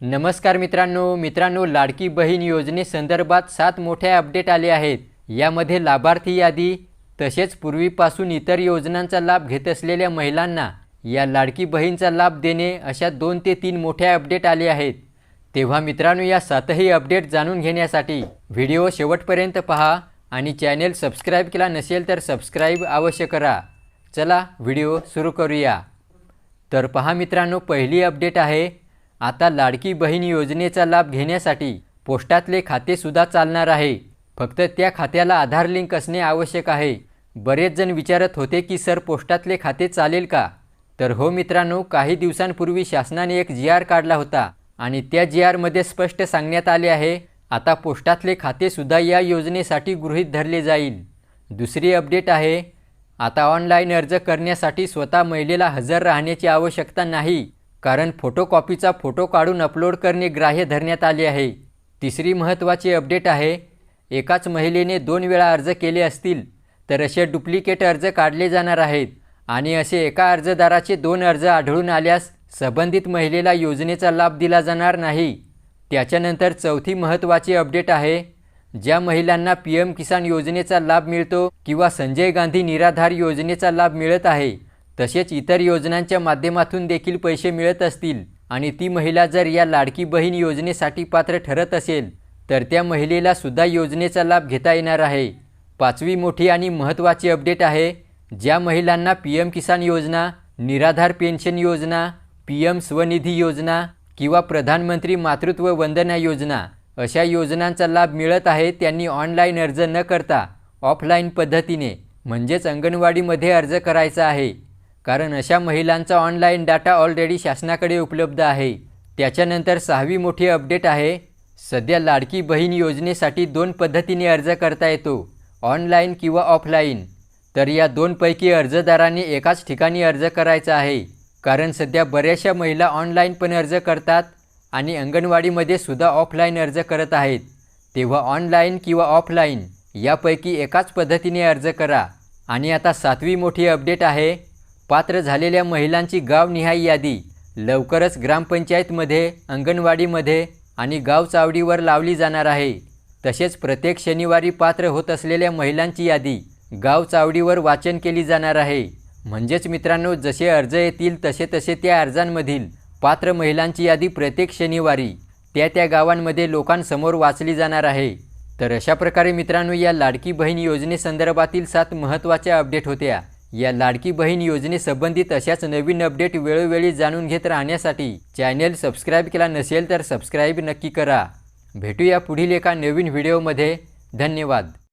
नमस्कार मित्रांनो मित्रांनो लाडकी बहीण योजनेसंदर्भात सात मोठे अपडेट आले आहेत. यामध्ये लाभार्थी यादी तसेच पूर्वीपासून इतर योजनांचा लाभ घेत असलेल्या महिलांना या लाडकी बहीणचा लाभ देणे अशा दोन ते तीन मोठ्या अपडेट आले आहेत. तेव्हा मित्रांनो या सातही अपडेट जाणून घेण्यासाठी व्हिडिओ शेवटपर्यंत पहा आणि चॅनेल सबस्क्राईब केला नसेल तर सबस्क्राईब अवश्य करा. चला व्हिडिओ सुरू करूया. तर पहा मित्रांनो पहिली अपडेट आहे आता लाडकी बहीण योजनेचा लाभ घेण्यासाठी पोस्टातले खातेसुद्धा चालणार आहे. फक्त त्या खात्याला आधार लिंक असणे आवश्यक आहे. बरेच जण विचारत होते की सर पोस्टातले खाते चालेल का? तर हो मित्रांनो काही दिवसांपूर्वी शासनाने एक जी आर काढला होता आणि त्या जी आरमध्ये स्पष्ट सांगण्यात आले आहे आता पोस्टातले खातेसुद्धा या योजनेसाठी गृहीत धरले जाईल. दुसरी अपडेट आहे आता ऑनलाईन अर्ज करण्यासाठी स्वतः महिलेला हजर राहण्याची आवश्यकता नाही. कारण फोटोकॉपीचा फोटो काढून अपलोड करणे ग्राह्य धरण्यात आले आहे. तिसरी महत्त्वाची अपडेट आहे एकाच महिलेने दोन वेळा अर्ज केले असतील तर असे डुप्लिकेट अर्ज काढले जाणार आहेत आणि असे एका अर्जदाराचे दोन अर्ज आढळून आल्यास संबंधित महिलेला योजनेचा लाभ दिला जाणार नाही. त्याच्यानंतर चौथी महत्त्वाची अपडेट आहे ज्या महिलांना पी एम किसान योजनेचा लाभ मिळतो किंवा संजय गांधी निराधार योजनेचा लाभ मिळत आहे. तसेच इतर योजनांच्या माध्यमातून देखील पैसे मिळत असतील आणि ती महिला जर या लाडकी बहीण योजनेसाठी पात्र ठरत असेल तर त्या महिलेला सुद्धा योजनेचा लाभ घेता येणार आहे. पाचवी मोठी आणि महत्त्वाची अपडेट आहे ज्या महिलांना पी एम किसान योजना निराधार पेन्शन योजना पी एम स्वनिधी योजना किंवा प्रधानमंत्री मातृत्व वंदना योजना अशा योजनांचा लाभ मिळत आहे त्यांनी ऑनलाईन अर्ज न करता ऑफलाईन पद्धतीने म्हणजेच अंगणवाडीमध्ये अर्ज करायचा आहे. कारण अशा महिलांचा ऑनलाईन डाटा ऑलरेडी शासनाकडे उपलब्ध आहे. त्याच्यानंतर सहावी मोठी अपडेट आहे. सध्या लाडकी बहीण योजनेसाठी दोन पद्धतीने अर्ज करता येतो ऑनलाईन किंवा ऑफलाईन तर या दोनपैकी अर्जदारांनी एकाच ठिकाणी अर्ज करायचा आहे. कारण सध्या बऱ्याचशा महिला ऑनलाईन पण अर्ज करतात आणि अंगणवाडीमध्ये सुद्धा ऑफलाईन अर्ज करत आहेत. तेव्हा ऑनलाईन किंवा ऑफलाईन यापैकी एकाच पद्धतीने अर्ज करा. आणि आता सातवी मोठी अपडेट आहे. पात्र झालेल्या महिलांची गावनिहाय यादी. लवकरच ग्रामपंचायतमध्ये अंगणवाडीमध्ये आणि गाव चावडीवर लावली जाणार आहे. तसेच प्रत्येक शनिवारी पात्र होत असलेल्या महिलांची यादी गाव चावडीवर वाचन केली जाणार आहे. म्हणजेच मित्रांनो जसे अर्ज येतील तसे तसे त्या अर्जांमधील पात्र महिलांची यादी प्रत्येक शनिवारी त्या त्या गावांमध्ये लोकांसमोर वाचली जाणार आहे. तर अशा प्रकारे मित्रांनो या लाडकी बहीण योजनेसंदर्भातील सात महत्त्वाच्या अपडेट होत्या. या लाडकी बहीण योजनेसंबंधित अशाच नवीन अपडेट वेळोवेळी जाणून घेत राहण्यासाठी चॅनेल सबस्क्राईब केला नसेल तर सबस्क्राईब नक्की करा. भेटूया पुढील एका नवीन व्हिडिओमध्ये. धन्यवाद.